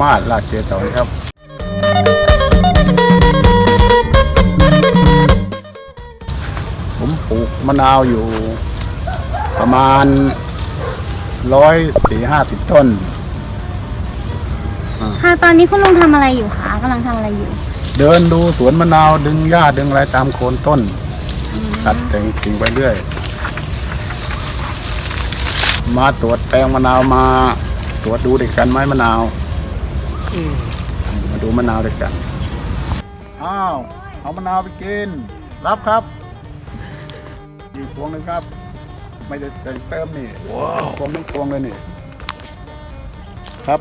มาศราชเกษรครับ ผมปลูกมะนาวอยู่ประมาณร้อยสี่ห้าสิบต้น ค่ะตอนนี้คุณลุงทำอะไรอยู่คะกำลังทำอะไรอยู่ เดินดูสวนมะนาวดึงหญ้าดึงอะไรตามโคนต้น ตัดแต่งกิ่งไปเรื่อย มาตรวจแปลงมะนาวมา ตรวจดูด้วยกันไหมมะนาวมาดูมะนาวด้วยกัน อ้าว เอามะนาวไปกิน รับครับอีกพวงหนึ่งครับ ไม่ได้แต่งเติมนี่พวงนึงพวงเลยนี่ ครับ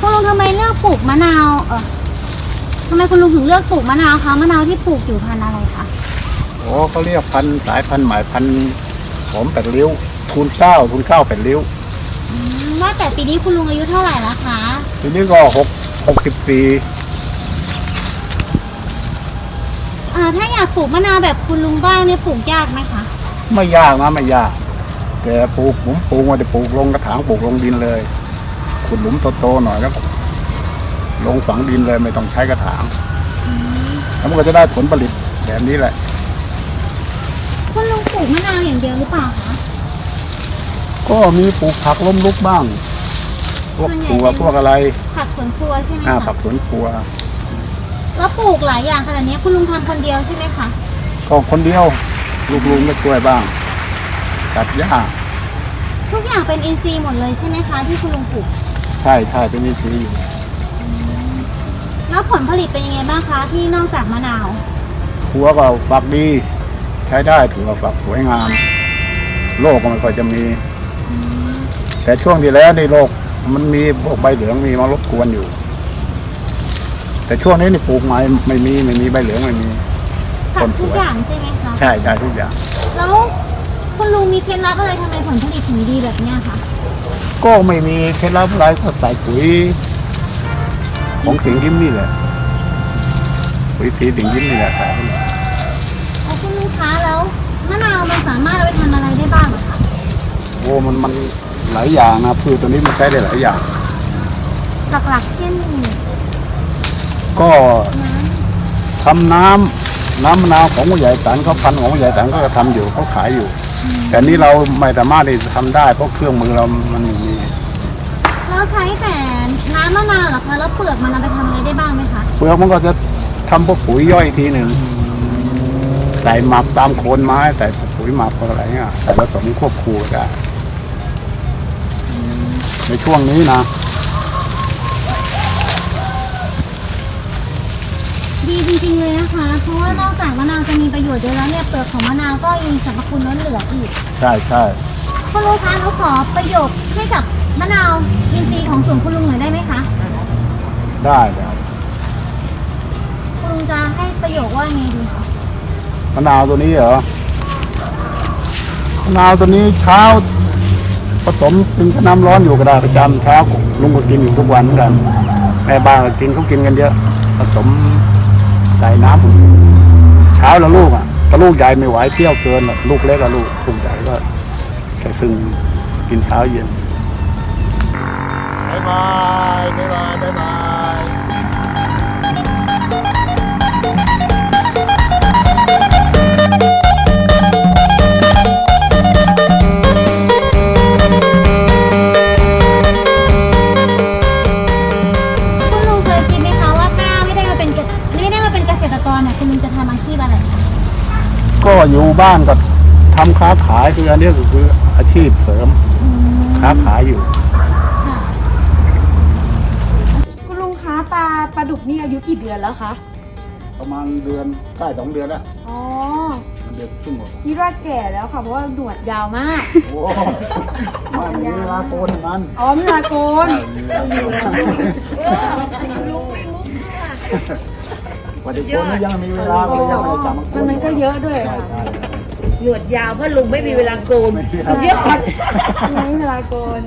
คุณลุงทำไมเลือกปลูกมะนาวเออ ทำไมคุณลุงถึงเลือกปลูกมะนาวคะมะนาวที่ปลูกอยู่พันธุ์อะไรคะโอ้เขาเรียกพันธุ์สายพันธุ์หมายพันธุ์หอมแปดริ้วทุนเก้าทุนเก้าแปดริ้วอืมว่าแต่ปีนี้คุณลุงอายุเท่าไหร่แล้วคะทีนี้ก็หกหกสิบสี่อ่าถ้าอยากปลูกมะนาวแบบคุณลุงบ้างเนี่ยปลูกยากไหมคะไม่ยากนะไม่ยาก แต่ปลูกผมปลูกไมาจะปลูกลงกระถางปลูกลงดินเลยขุดหลุมโตๆหน่อยแล้วก็ ลงฝังดินเลยไม่ต้องใช้กระถางแล้วมันก็จะได้ผลผลิตแบบนี้แหละคุณลุงปลูกมะนาวอย่างเดียวหรือเปล่าคะก็มีปลูกผักล้มลุกบ้าง พวกถั่วพวกอะไร ผักสวนครัวใช่ไหมอ่าคะผักสวนครัว แล้วปลูกหลายอย่างขนาดนี้คุณลุงทำคนเดียวใช่ไหมคะก็คนเดียว ลูกลุงก็ช่วยบ้าง ตัดหญ้าทุกอย่างเป็นอินทรีย์หมดเลยใช่ไหมคะที่คุณลุงปลูก ใช่ใช่เป็นวิธีอยู่แล้ว ผลผลิตเป็นยังไงบ้างคะที่นอกจากมะนาวถั่วก็ฝักดี ใช้ได้ถั่วฝักสวยงาม โรคก็ไม่ค่อยจะมี แต่ช่วงที่แล้วในโรคมันมีพวกใบเหลืองมีมารบกวนอยู่ แต่ช่วงนี้นี่ปลูกไม้ไม่มีไม่มีใบเหลืองไม่มีผัต้กนสทุกวยอย่างใช่ไหมคะ ใช่ใช่ทุกอย่าง แล้วคุณลุงมีเคล็ดลับอะไรทำไมผลผลิตถึงดีแบบเนี้ยคะ ก็ไม่มีเคล็ดลับอะไรก็ใส่ปุ๋ย ของสิงยิ้มนี่แหละปุ๋ยพีสิงยิ้มนี่แหละใส่ไปเลยแล้วคุณลุงคะแล้วมะนาวมันสามารถเอาไปทำอะไรได้บ้างเหรอคะโอ้มันมันหลายอย่างนะพืชตัวนี้มันใช้ได้หลายอย่าง หลักๆเช่นก็น้ทำน้ำน้ำมะนาวของผู้ใหญ่สันเขาพันธุ์ของผู้ใหญ่สันเขาก็ทำอยู่เขาขายอยู่ แต่นี่เราไม่สามารถที่จะทำได้เพราะเครื่องมือเรามันไม่มีำเราใช้แต่ น้ำมะนาวเหรอคะ แล้วเปลือกมันเอาไปทำอะไรได้บ้างไหมคะ เปลือกมันก็จะทำพวกปุ๋ยย่อยอีกทีหนึ่งใส่หมักตามโคนไม้ใส่ปุ๋ยหมักพวกอะไรเงี้ยใส่ผสมควบคู่ได้ในช่วงนี้นะ ดีจริงๆเลยนะคะ เพราะว่านอกจากมะนาวจะมีประโยชน์เยอะแล้วเนี่ยเปลือกของมะนาวก็ยังมีสรรพคุณล้นเหลืออีก ใช่ใช่คุณลุงคะหนูขอประโยชน์ให้กับ มะนาวอินทรีย์ของสวนคุณลุงหน่อยได้ไหมคะ ได้ได้คุณลุงจะให้ประโยชน์ว่าไงดีคะมะนาวตัวนี้เหรอมะนาวตัวนี้เช้าผสมกินกับน้ำร้อนอยู่ก็ได้ประจำเช้าลุงก็กินอยู่ทุกวันเหมือนกันแม่บ้านก็กินเขากินกันเยอะ ผสมใส่น้ำเช้าละลูกอะถ้าลูกใหญ่ไม่ไหวเปรี้ยวเกินอะลูกเล็กอะลูกลูกใหญ่ก็แค่ซึ่งกินเช้าเย็น บายบายบายบายบายบายคุณลุงเคยคิดไหมคะว่าถ้าไม่ได้มาเป็นเกษไม่ได้มาเป็นเกษตรกรเนี่ยคุณลุงจะทำอาชีพอะไรคะก็อยู่บ้านก็ทำค้าขายคืออันนี้ก็คืออาชีพเสริมค้าขายอยู่ อายุกี่เดือนแล้วคะ ประมาณเดือนใกล้สองเดือนแล้วอ๋อ มันเดือนครึ่งหมดนี่ว่าแก่แล้วค่ะเพราะว่าหนวดยาวมาก โอ้ไม่มีเวลาโกนมันอ๋อไม่ลาโกนวันเด็กโกนนี่ยังมีเวลาก็เลยยังไม่ได้จับมันโกมันมันก็เยอะด้วย ใช่ค่ะใช่หนวดยาวเพราะลุงไม่มีเวลาโกน ไม่มีเวลา สุดยอด ไม่มีเวลาโกน